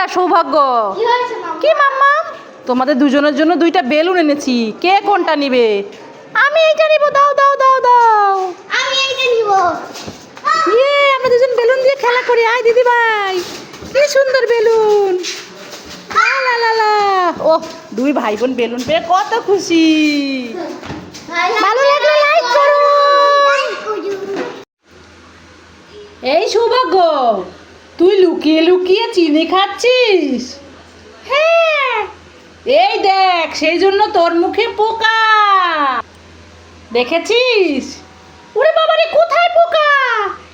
সৃজিতা সৌভাগ্য? কি মাম্মা? কি মাম্মা? তোমাদের দুজনের জন্য দুইটা বেলুন এনেছি। কে কোনটা নিবে? আমি এইটা নিব দাও দাও দাও দাও। আমি এইটা নিব। ইয়ে আমরা দুজন বেলুন দিয়ে খেলা করি। আয় দিদি ভাই। কি সুন্দর বেলুন। লা লা লা লা। ও দুই ভাই বোন বেলুন পেয়ে কত খুশি। ভালো লাগলে লাইক করো। এই সৌভাগ্য। তুই লুকিয়ে লুকিয়ে চিনি খাচ্ছিস? হ্যাঁ। এই দেখ সেই জন্য তোর মুখে পোকা। দেখেছিস? ওরে বাবারে কোথায় পোকা?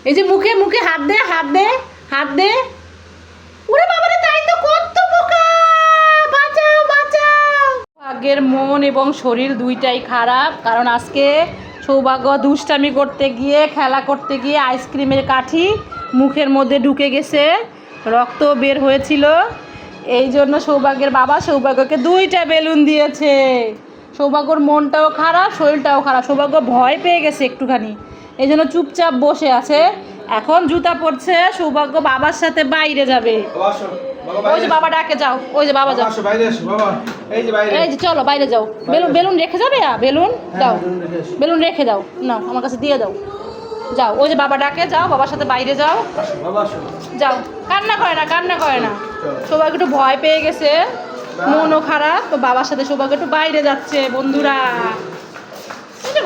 এই যে মুখে মুখে হাত দে হাত দে হাত দে। ওরে বাবারে তাই তো কত পোকা! বাঁচাও বাঁচাও। সৌভাগ্যের মন এবং শরীর দুইটাই খারাপ কারণ আজকে সৌভাগ্য দুষ্টামি করতে গিয়ে খেলা করতে গিয়ে আইসক্রিমের কাঠি মুখের মধ্যে ঢুকে গেছে রক্ত বের হয়েছিল। এই জন্য সৌভাগ্যের বাবা সৌভাগ্যকে দুইটা বেলুন দিয়েছে। সৌভাগ্যর মনটাও খারাপ শরীরটাও খারাপ। সৌভাগ্য ভয় পেয়ে গেছে একটুখানি। এই জন্য চুপচাপ বসে আছে। এখন জুতা পরছে সৌভাগ্য বাবার সাথে বাইরে যাবে। ওই যে বাবা ডাকে যাও ওই যে বাবা যাও। এই যে চলো বাইরে যাও। বেলুন বেলুন রেখে যাবে? বেলুন হ্যাঁ, দাও। বেলুন রেখে এসো। বেলুন রেখে দাও। নাও আমার কাছে দিয়ে দাও। যাও ওই যে বাবা ডাকে যাও বাবার সাথে বাইরে যাও। যাও কান্না করে না কান্না করে না। সৌভাগ্য একটু ভয় পেয়ে গেছে মনও খারাপ তো বাবার সাথে সৌভাগ্য একটু বাইরে যাচ্ছে বন্ধুরা।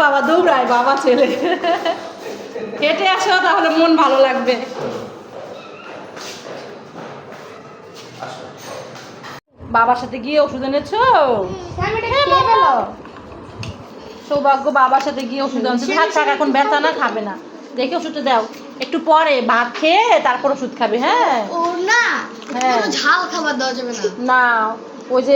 বাবা দৌড়ায় বাবা ছেলে। হেঁটে আসো তাহলে মন ভালো লাগবে। বাবার সাথে গিয়ে ওষুধ এনেছো? হ্যাঁ, সৌভাগ্য বাবার সাথে গিয়ে ওষুধ আনছে। থাক থাক এখন ব্যথা না খাবে না। দেখে ওষুধটা দাও। একটু পরে ভাত খেয়ে তারপর ওষুধ খাবে হ্যাঁ? ও না হ্যাঁ। ঝাল খাবার দেওয়া যাবে না। না। ওই যে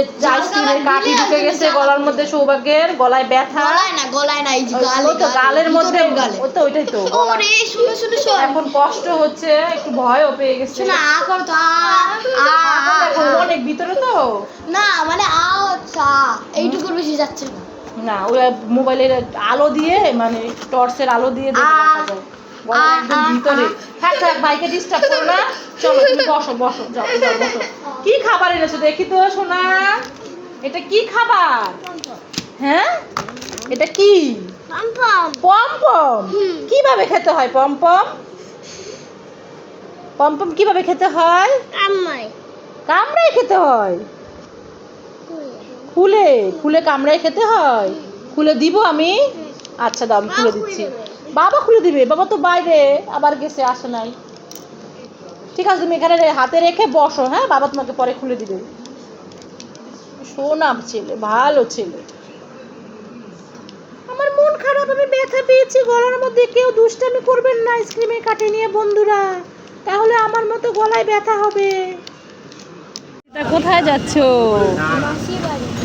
কাঠি ঢুকে গেছে গলার মধ্যে সৌভাগ্যের গলায় ব্যথা। গলায় না গলায় না এই গালে তো গালের মধ্যে ওই তো ওইটাই তো ও রে শুনে শুনে এখন কষ্ট হচ্ছে একটু ভয়ও পেয়ে গেছে। শোনা আ কর তো আ এখন অনেক ভিতরে তো। না মানে আ হচ্ছে আ। এইটুকুর বেশি যাচ্ছে না। না ওই মোবাইলের আলো দিয়ে মানে টর্চের আলো দিয়ে দেখা যায়। ভিতরে। থাক থাক ভাইকে ডিস্টার্ব করো না। চলো তুমি বসো বসো যাও যাও বসো। কি খাবার এনেছো দেখি তো সোনা? এটা কি খাবার? হ্যাঁ? এটা কি? পমপম। পম পম হুম। কীভাবে খেতে হয় পম পম পম পম কীভাবে খেতে হয়? কামড়ায়। খেতে হয়? খুলে। খুলে কামড়ায় খেতে হয়? খুলে দিব আমি? আচ্ছা দাম খুলে দিচ্ছি। বাবা খুলে দিবে, বাবা তো বাইরে, আবার গেছে, আসে নাই। ঠিক আছে, তুমি এখানে হাতে রেখে বসো হ্যাঁ? বাবা তোমাকে পরে খুলে দিবে। সোনাম ছেলে, ভালো ছেলে। আমার মন খারাপ, আমি ব্যথা পেয়েছি, গলার মধ্যে কেউ দুষ্টামি করবেন না আইসক্রিমে কাটে নিয়ে বন্ধুরা। তাহলে আমার মতো গলায় ব্যথা হবে। কোথায় যাচ্ছো?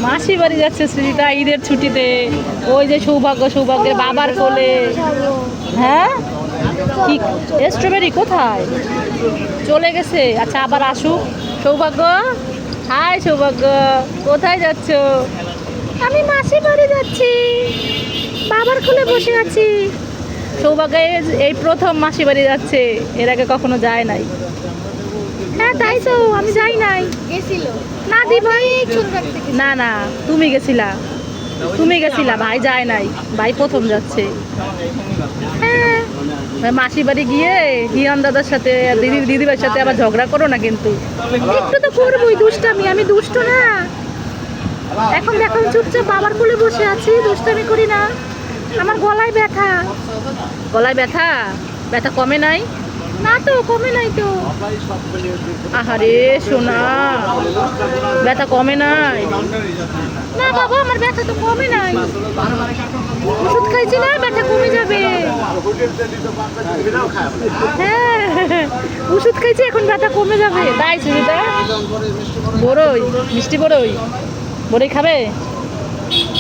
মাসি বাড়ি যাচ্ছে সৃজিতা ঈদের ছুটিতে। ওই যে সৌভাগ্য, সৌভাগ্যের বাবার কোলে। হ্যাঁ? কি? স্ট্রবেরি কোথায়? চলে গেছে। আচ্ছা আবার আসুক। সৌভাগ্য? হাই সৌভাগ্য, কোথায় যাচ্ছ? আমি মাসি বাড়ি যাচ্ছি। বাবার কোলে বসে আছি। সৌভাগ্য এই প্রথম মাসি বাড়ি যাচ্ছে। এর আগে কখনো যায় নাই। হ্যাঁ তাই তো আমি যাই নাই। গেছিল? না দি ভাই না না তুমি গেছিলা। তুমি গেছিলা ভাই যায় নাই। ভাই প্রথম যাচ্ছে। হ্যাঁ। মাসি বাড়ি গিয়ে হিয়ান দাদার সাথে দিদি দিদিভাইয়ের সাথে আবার ঝগড়া করো না কিন্তু। একটু তো করবোই দুষ্টামি। আমি দুষ্ট না। এখন দেখো চুপচাপ বাবার কোলে বসে আছি দুষ্টামি করি না। আমার গলায় ব্যথা। গলায় ব্যথা? ব্যথা কমে নাই? না তো, কমে নাই তো। আহারে, সোনা। ব্যথা কমে নাই। না বাবা, আমার ব্যথা তো কমে নাই। ওষুধ খাইছি না ব্যথা কমে যাবে। হ্যাঁ ওষুধ খাইছি, এখন ব্যথা কমে যাবে। তাই সুবিধা। বড়ই মিষ্টি বড়ই বড়ই খাবে?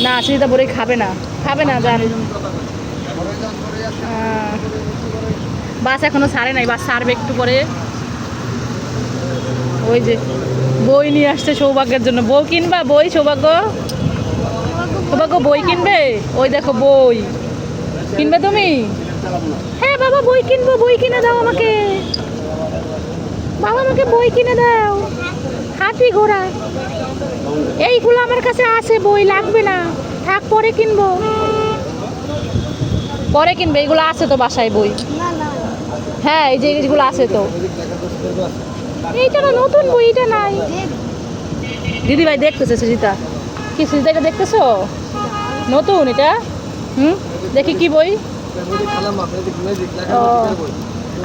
না, সুবিধা বড়ই খাবে না। খাবে না, জান। বাস এখনও ছাড়ে নাই, বাস ছাড়বে একটু পরে। ওই যে, বই নিয়ে আসছে সৌভাগ্যের জন্য। বই কিনবা? বই, সৌভাগ্য? সৌভাগ্য, বই কিনবে? ওই দেখো, বই। কিনবে তুমি? হ্যাঁ বাবা, বই কিনবো, বই কিনে দাও আমাকে। বাবা, আমাকে বই কিনে দাও। হাতি ঘোড়া। এইগুলো আমার কাছে আছে, বই লাগবে না। থাক, পরে কিনবো। পরে কিনবে এইগুলো আছে তো বাসায় বই। হ্যাঁ এই যে জিনিসগুলো আছে তো। এইটা না নতুন বই এটা নাই। দিদি ভাই দেখতেছে সুজিতা কি সুজিতা এটা দেখতেছো? নতুন এটা? হুম? দেখি কি বই? ও।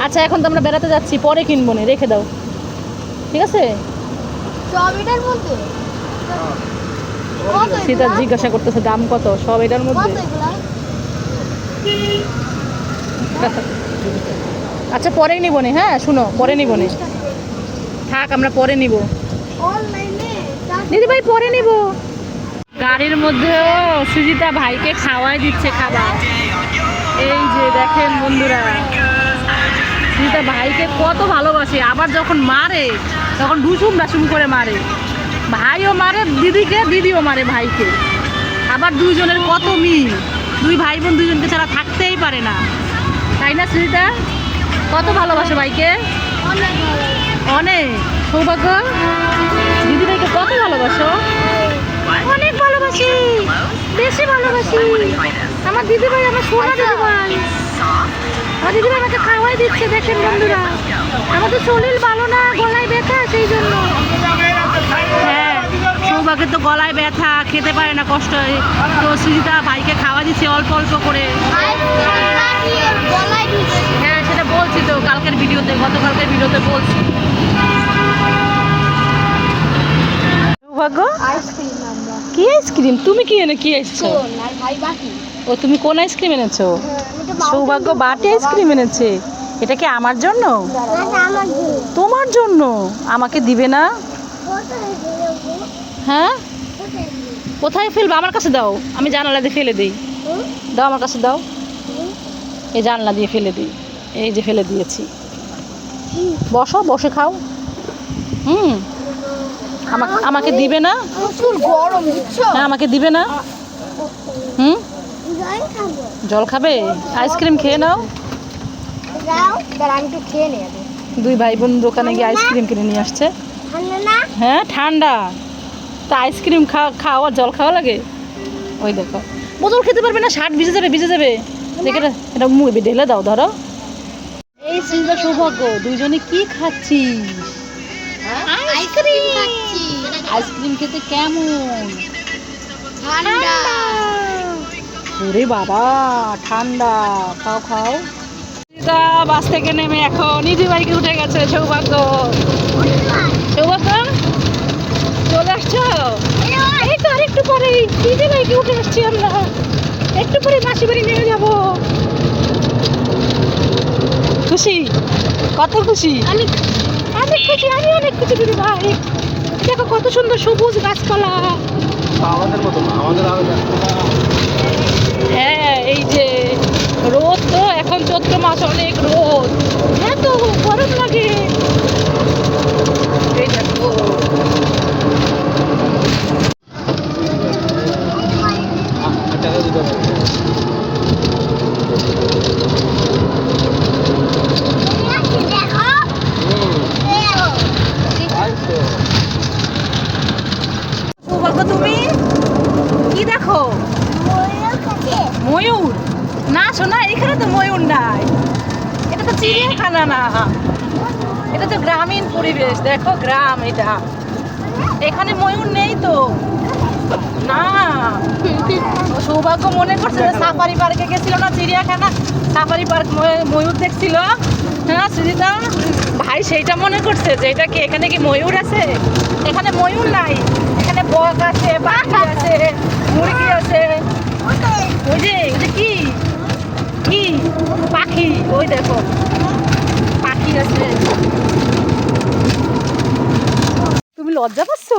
আচ্ছা এখন তো আমরা বেড়াতে যাচ্ছি পরে কিনবো না রেখে দাও। ঠিক আছে? সীতা জিজ্ঞাসা করতেছে দাম কত? সব এটার মধ্যে? আচ্ছা পরে নিবো নে হ্যাঁ শুনো, পরে নিবো নে। থাক, আমরা পরে নিব। দিদি ভাই পরে নিব। গাড়ির মধ্যেও সুজিতা ভাইকে খাওয়াই দিচ্ছে খাবার। এই যে দেখেন বন্ধুরা, সুজিতা ভাইকে কত ভালোবাসে। আবার যখন মারে, তখন ডুসুম ডাসুম করে মারে। ভাইও মারে, দিদিকে, দিদিও মারে ভাইকে। আবার দুইজনের কত মিল। দুই ভাই বোন দুইজনকে ছাড়া থাকতেই পারে না। তাই না, সুজিতা? কত ভালোবাসে ভাইকে? অনেক। সৌভাগ্য। দিদি ভাইকে কত ভালোবাসো? অনেক ভালোবাসি। বেশি ভালোবাসি। আমার দিদি ভাই আমার সোনা দিদি ভাই। আমার দিদি ভাই আমাকে খাওয়াই দিচ্ছে দেখেন বন্ধুরা। আমাদের শরীর ভালো না গলায় ব্যথা সেই জন্য। হ্যাঁ সৌভাগ্যের তো গলায় ব্যথা খেতে পারে না কষ্ট। তো সুজিতা ভাইকে খাওয়া দিচ্ছে অল্প অল্প করে। হ্যাঁ বলছি তো কালকের ভিডিওতে গতকালকের ভিডিওতে বলছি। সৌভাগ্য আইসক্রিম কি আইসক্রিম? তুমি কি এনে কি এসছো ও তুমি কোন আইসক্রিম এনেছো? হ্যাঁ, সৌভাগ্য বাটি আইসক্রিম এনেছে। এটা কি আমার জন্য? তোমার জন্য? আমাকে দিবে না? হ্যাঁ? কোথায় ফেলবে? আমার কাছে দাও। আমি জানালা দিয়ে ফেলে দিই। দাও আমার কাছে দাও। এই জানলা দিয়ে ফেলে দিই। এই যে ফেলে দিয়েছি। বসো বসে খাও। হুম। আমাকে আমাকে দিবে না? গরম হ্যাঁ আমাকে দিবে না? হুম? জল খাবে। আইসক্রিম খেয়ে নাও। দুই ভাই বোন দোকানে গিয়ে আইসক্রিম কিনে নিয়ে আসছে। হ্যাঁ ঠান্ডা। তা আইসক্রিম খাওয়া খাওয়া জল খাওয়া লাগে? ওই দেখো। বোতল খেতে পারবে না শার্ট ভিজে যাবে ভিজে যাবে। দেখে এটা- ঢেলে দাও ধরো। এই সৌভাগ্য দুইজনে কি খাচ্ছিস? আইসক্রিম খাচ্ছি। আইসক্রিম খেতে কেমন? ঠান্ডা। ওরে বাবা ঠান্ডা। খাও খাও। দিদা বাস থেকে নেমে এখন নিজে বাইকে উঠে গেছে সৌভাগ্য। সৌভাগ্য চলে আসছো? এই তো আরেকটু পরে নিজে বাইকে উঠে আসছি আমরা। একটু পরে মাসি বাড়ি নেমে যাব। খুশি? কত খুশি? আমি অনেক খুশি আমি অনেক খুশি দিদি ভাই। দেখো কত সুন্দর সবুজ গাছপালা। আমাদের মতো না আমাদের আরও হ্যাঁ এই যে রোদ তো এখন চৈত্র মাস অনেক রোদ। হ্যাঁ তো গরম লাগে। এই দেখো টাকা দিতে হবে দেখো তাই তো সৌভাগ্য তুমি কি দেখো ময়ূর না শোনা এখানে তো ময়ূর নাই এটা তো চিড়িয়াখানা না এটা তো গ্রামীণ পরিবেশ, দেখো গ্রাম এটা। এখানে ময়ূর নেই তো। না। সৌভাগ্য মনে করছে যে সাফারি পার্কে গেছিল না চিড়িয়াখানা, সাফারি পার্ক ময়ূর দেখছিল। হ্যাঁ সুজিতা? ভাই, সেইটা মনে করছে যে এটা কি, এখানে কি ময়ূর আছে? এখানে ময়ূর নাই। এখানে বক আছে, পাখি আছে, মুরগি আছে। ওই যে কি? কি? পাখি, ওই দেখো। পাখি আছে। তুমি লজ্জা পাচ্ছ?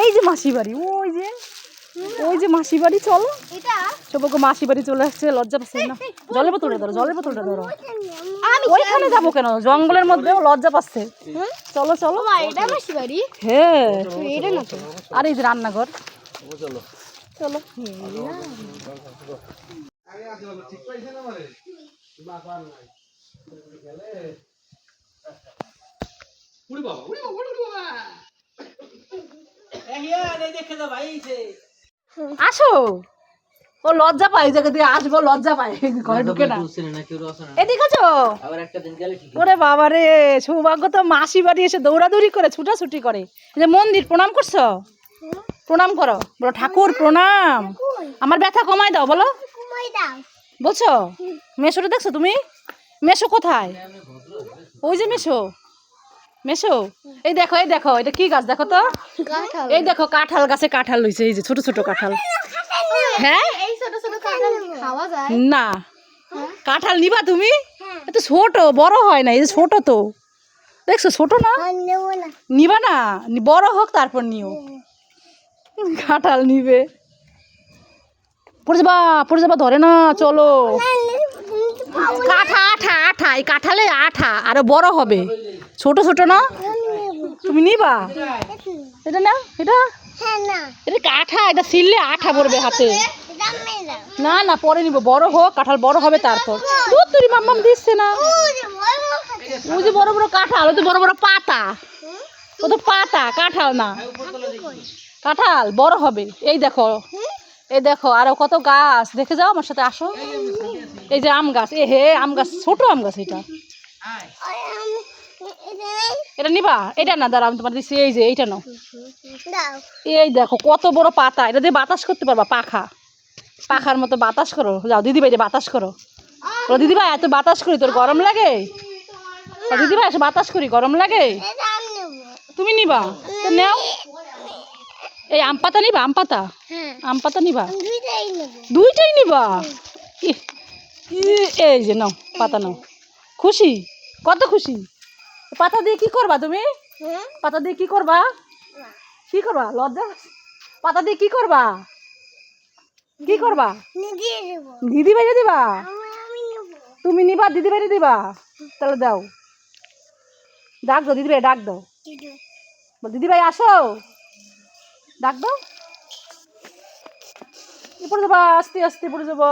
এই যে মাসি বাড়ি ওই যে ওই যে মাসি বাড়ি চলো। এটা? সৌভাগ্য মাসি বাড়ি চলে আসছে লজ্জা পাচ্ছে না। জলের বোতলটা ধরো জলের বোতলটা ধরো। আমি ওইখানে যাব কেন? জঙ্গলের মধ্যেও লজ্জা পাচ্ছে। চলো চলো। এটা মাসি বাড়ি হ্যাঁ। এটা না আর এই যে রান্নাঘর। চলো। ঠিক না মানে উড়ি বাবা উড়ি বাবা উড়ি বাবা। আসো। ও লজ্জা পায় জায়গা দিয়ে আসব লজ্জা পায়। ঘরে ঢুকে না। এদিকে আছো ওরে বাবা রে সৌভাগ্য তো মাসি বাড়ি এসে দৌড়াদৌড়ি করে ছুটাছুটি করে। যে মন্দির প্রণাম করছ? প্রণাম করো। বলো ঠাকুর প্রণাম। আমার ব্যথা কমাই দাও বলো। বলছো? মেশোটা দেখছ তুমি? মেশো কোথায় ওই যে মেশো মেশো এই দেখো এই দেখো এটা কি গাছ দেখো তো এই দেখো কাঁঠাল গাছে কাঁঠাল লইছে এই যে ছোট ছোট কাঁঠাল হ্যাঁ কাঁঠাল না কাঁঠাল নিবা তুমি এত ছোট বড় হয় না এই যে ছোট তো দেখছ ছোট না নিবা না বড় হোক তারপর নিও কাঁঠাল নিবে পড়ে যাবা পড়ে যাবা ধরে না চলো কাঠা আঠা, এই কাঁঠালে আঠা, আরও বড় হবে। ছোট ছোট না? তুমি নিবা? এটা না এটা? এটা কাঁঠা এটা ছিললে আঠা পড়বে হাতে। না না, পরে নিব। বড় হোক, কাঁঠাল বড় হবে তারপর। দুধ তুই মাম্মাম দিচ্ছে না। ওই যে বড় বড় কাঁঠাল, ওই তো বড় বড় পাতা। ও তো পাতা, কাঁঠাল না। কাঁঠাল বড় হবে। এই দেখো। এই দেখো, আরও কত গাছ। দেখে যাও আমার সাথে, আসো। এই যে আম গাছ। এ হে, আম গাছ, ছোট আম গাছ এটা। এটা নিবা? এটা না দাঁড়া আমি তোমার দিচ্ছি, এই যে, এইটা নাও। এই দেখো, কত বড় পাতা। এটা দিয়ে বাতাস করতে পারবা, পাখা। পাখার মতো বাতাস করো। যাও, দিদি ভাই বাতাস করো। ও দিদি ভাই, এত বাতাস করি, তোর গরম লাগে? দিদি ভাই বাতাস করি, গরম লাগে? তুমি নিবা? তো নেও। এই আম পাতা নিবা আম পাতা? হ্যাঁ। আম পাতা নিবা? দুইটাই নিবা। এই যে নাও পাতা নাও। খুশি? কত খুশি? পাতা দিয়ে কি করবা তুমি? হ্যাঁ। পাতা দিয়ে কি করবা? কি করবা? লজ্জা? পাতা দিয়ে কি করবা? কি করবা? দিদি বাইরে দিবা? তুমি নিবা দিদি বাইরে দিবা? তাহলে দাও। ডাক দাও দিদি ভাই ডাক দাও। দিদি ভাই আসো। ডাক দাও। পড়ে যাবা আস্তে আস্তে পড়ে যাবা।